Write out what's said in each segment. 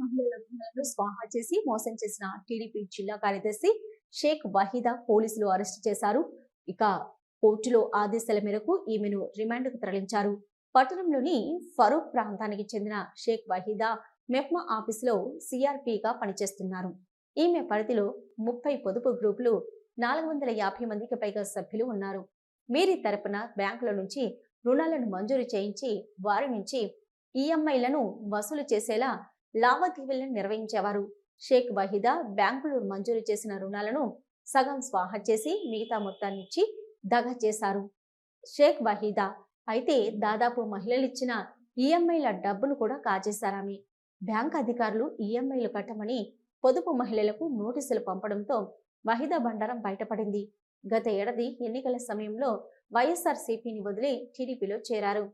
మహిళల స్వాహా చేసి మోసం చేసిన టీడీపీ జిల్లా కార్యదర్శి షేక్ వహీదా పోలీసులు అరెస్టు చేశారు. ఇక కోర్టులో ఆదేశాల మేరకు ఈమెను రిమాండ్కు తరలించారు. పట్టణంలోని ఫరూక్ ప్రాంతానికి చెందిన షేక్ వహీదా మెప్మా ఆఫీసులో సిఆర్పిగా పనిచేస్తున్నారు. ఈమె పరిధిలో ముప్పై పొదుపు గ్రూపులు నాలుగు వందల యాభై మందికి పైగా సభ్యులు ఉన్నారు. వీరి తరపున బ్యాంకుల నుంచి రుణాలను మంజూరు చేయించి వారి నుంచి ఈఎంఐలను వసూలు చేసేలా లావాదేవీలను నిర్వహించేవారు. షేక్ వహీదా బ్యాంకులు మంజూరు చేసిన రుణాలను సగం స్వాహ చేసి మిగతా మొత్తాన్ని ఇచ్చి దగ చేశారు. షేక్ వహీదా అయితే దాదాపు మహిళలు ఇచ్చిన ఈఎంఐల డబ్బును కూడా కాజేశారామె. బ్యాంక్ అధికారులు ఈఎంఐలు కట్టమని పొదుపు మహిళలకు నోటీసులు పంపడంతో వహీదా బండారం బయటపడింది. గత ఏడాది ఎన్నికల సమయంలో వైఎస్ఆర్సీపీని వదిలి టీడీపీలో చేరారు.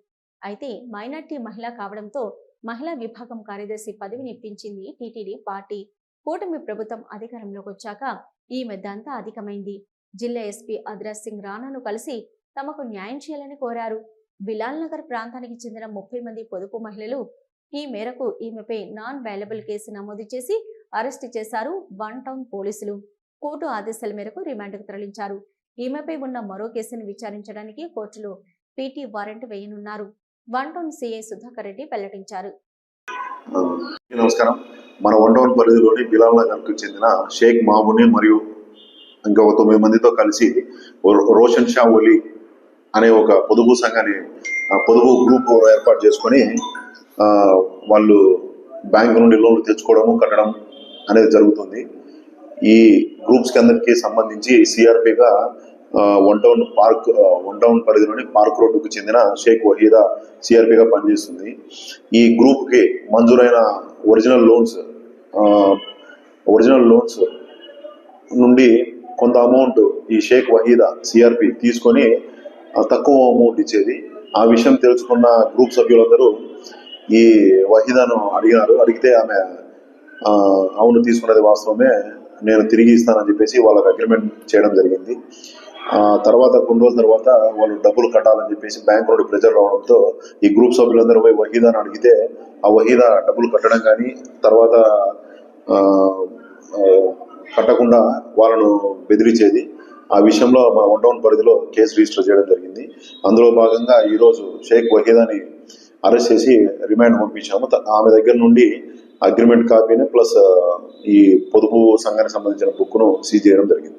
అయితే మైనార్టీ మహిళ కావడంతో మహిళా విభాగం కార్యదర్శి పదవిని ఇప్పించింది టీటీడీ పార్టీ. కూటమి ప్రభుత్వం అధికారంలోకి వచ్చాక ఈమె దంతా అధికమైంది. జిల్లా ఎస్పీ అద్రాజ్ సింగ్ రాణాను కలిసి తమకు న్యాయం చేయాలని కోరారు. బిలాల్ నగర్ ప్రాంతానికి చెందిన ముప్పై మంది పొదుపు మహిళలు ఈ మేరకు ఈమెపై నాన్ బైలబుల్ కేసు నమోదు చేసి అరెస్టు చేశారు వన్ టౌన్ పోలీసులు. కోర్టు ఆదేశాల మేరకు రిమాండ్కు తరలించారు. ఈమెపై ఉన్న మరో కేసును విచారించడానికి కోర్టులో PT warrant వేయనున్నారు. One town CI Sudhakar Reddy వెల్లడించారు. నమస్కారం. మన వన్ టౌన్ పరిధిలోని బిలాల్ నగర్కు చెందిన షేక్ మహబూని మరియు ఇంకా ఒక తొమ్మిది మందితో కలిసి రోషన్ షా ఒలి అనే ఒక పొదుపు సంఘాన్ని పొదుపు గ్రూప్ ఏర్పాటు చేసుకొని వాళ్ళు బ్యాంకు నుండి లోన్లు తెచ్చుకోవడము కట్టడం అనేది జరుగుతుంది. ఈ గ్రూప్స్కి అందరికీ సంబంధించి సిఆర్పిగా one town park one town పరిధిలోని పార్క్ రోడ్డుకు చెందిన షేక్ వహీదా సిఆర్పిగా పనిచేస్తుంది. ఈ గ్రూప్కి మంజూరైన ఒరిజినల్ లోన్స్ ఒరిజినల్ లోన్స్ నుండి కొంత అమౌంట్ ఈ షేక్ వహీదా సిఆర్పి తీసుకొని తక్కువ అమౌంట్ ఇచ్చేది. ఆ విషయం తెలుసుకున్న గ్రూప్ సభ్యులందరూ ఈ వహీదాను అడిగినారు. అడిగితే ఆమె అవును తీసుకున్నది వాస్తవమే నేను తిరిగి ఇస్తానని చెప్పేసి వాళ్ళకి అగ్రిమెంట్ చేయడం జరిగింది. తర్వాత కొన్ని రోజుల తర్వాత వాళ్ళు డబ్బులు కట్టాలని చెప్పేసి బ్యాంక్ నుండి ప్రెజర్ రావడంతో ఈ గ్రూప్ సభ్యులందరూ పోయి వహీదాని అడిగితే ఆ వహీదా డబ్బులు కట్టడం కానీ తర్వాత కట్టకుండా వాళ్ళను బెదిరించేది. ఆ విషయంలో మా వన్ టౌన్ పరిధిలో కేసు రిజిస్టర్ చేయడం జరిగింది. అందులో భాగంగా ఈరోజు షేక్ వహీదాని అరెస్ట్ చేసి రిమాండ్ పంపించాము. ఆమె దగ్గర నుండి అగ్రిమెంట్ కాపీని ప్లస్ ఈ పొదుపు సంఘానికి సంబంధించిన బుక్ను సీజ్ చేయడం జరిగింది.